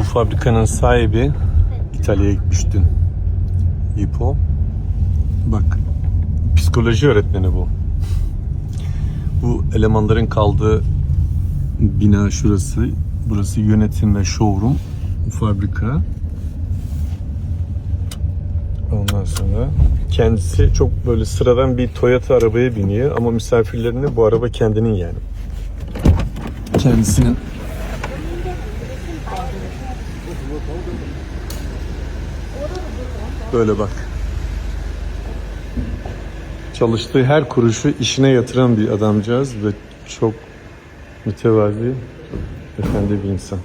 Bu fabrikanın sahibi İtalya'ya gitmiş dün. İpo. Bak. Psikoloji öğretmeni bu. Bu elemanların kaldığı bina şurası. Burası yönetim ve showroom. Bu fabrika. Ondan sonra kendisi çok böyle sıradan bir Toyota arabaya biniyor ama misafirlerine bu araba kendinin yani. Kendisinin Böyle bak. Çalıştığı her kuruşu işine yatıran bir adamcağız ve çok mütevazi, efendi bir insan.